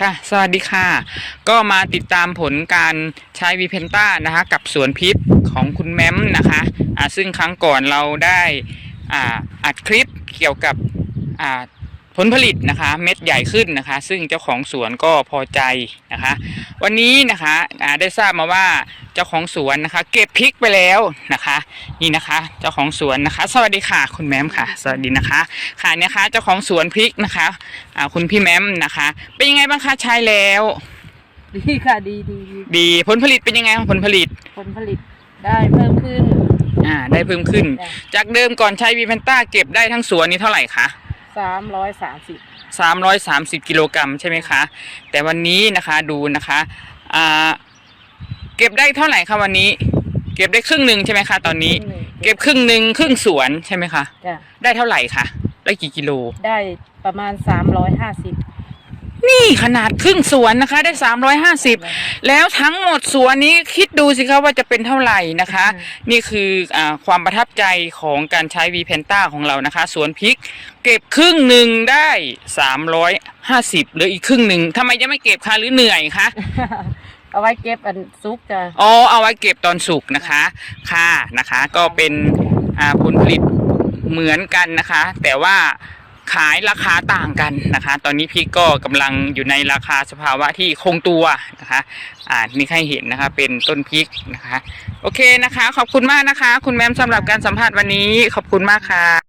ค่ะ สวัสดีค่ะ ก็มาติดตามผลการใช้วีเพนต้านะคะ กับสวนพริษของคุณแม้มนะคะอ่าซึ่งครั้งก่อนเราได้อ่าอัดคลิปเกี่ยวกับอ่า ผลผลิตนะคะ เม็ดใหญ่ขึ้นนะคะ ซึ่งเจ้าของสวนก็พอใจนะคะ วันนี้นะคะอ่าได้ทราบมาว่าเจ้าของสวนนะคะ เก็บพริกไปแล้วนะคะ นี่นะคะ เจ้าของสวนนะคะ สวัสดีค่ะ คุณแม้มค่ะ สวัสดีนะคะค่ะเนี่ยนะคะเจ้าของสวนพริกนะคะอ่าคุณพี่แม้มนะคะ เป็นยังไงบ้างคะใช้แล้ว ดีค่ะดีดีดีดีผลผลิตเป็นยังไงคะผลผลิต ผลผลิตได้เพิ่มขึ้นอ่าได้เพิ่มขึ้นจ้ะจากเดิมก่อนใช้วีเพนต้าเก็บได้ทั้งสวนนี้เท่าไหร่คะ สามร้อยสามสิบ330 กิโลกรัมใช่ไหมคะ แต่วันนี้นะคะดูนะคะอ่าเก็บได้เท่าไหร่คะวันนี้ เก็บได้ครึ่งหนึ่งใช่ไหมคะตอนนี้ เก็บครึ่งหนึ่งครึ่งสวนใช่ไหมคะ จ้ะได้เท่าไหร่คะได้กี่กิโล ได้ประมาณสามร้อยห้าสิบ นี่ขนาดครึ่งสวนนะคะ ได้350แล้วทั้งหมดสวนนี้คิดดูสิคะว่าจะเป็นเท่าไหร่นะคะ นี่คืออาความประทับใจของการใช้วีเพนต้าของเรานะคะ สวนพริก เก็บครึ่งหนึ่งได้350เหลืออีกครึ่งหนึ่งทำไมยังไม่เก็บคะหรือเหนื่อยคะเอาไว้เก็บอันซุกจ้ะอ๋อเอาไว้เก็บตอนสุกนะคะ ค่ะนะคะ ก็เป็นอ่าผลผลิตเหมือนกันนะคะ แต่ว่า ขายราคาต่างกันนะคะ ตอนนี้พริกก็กำลังอยู่ในราคาสภาวะที่คงตัวนะคะ อ่านี่ให้เห็นนะคะ เป็นต้นพริกนะคะ โอเคนะคะ ขอบคุณมากนะคะ คุณแมมสำหรับการสัมภาษณ์วันนี้ขอบคุณมากค่ะ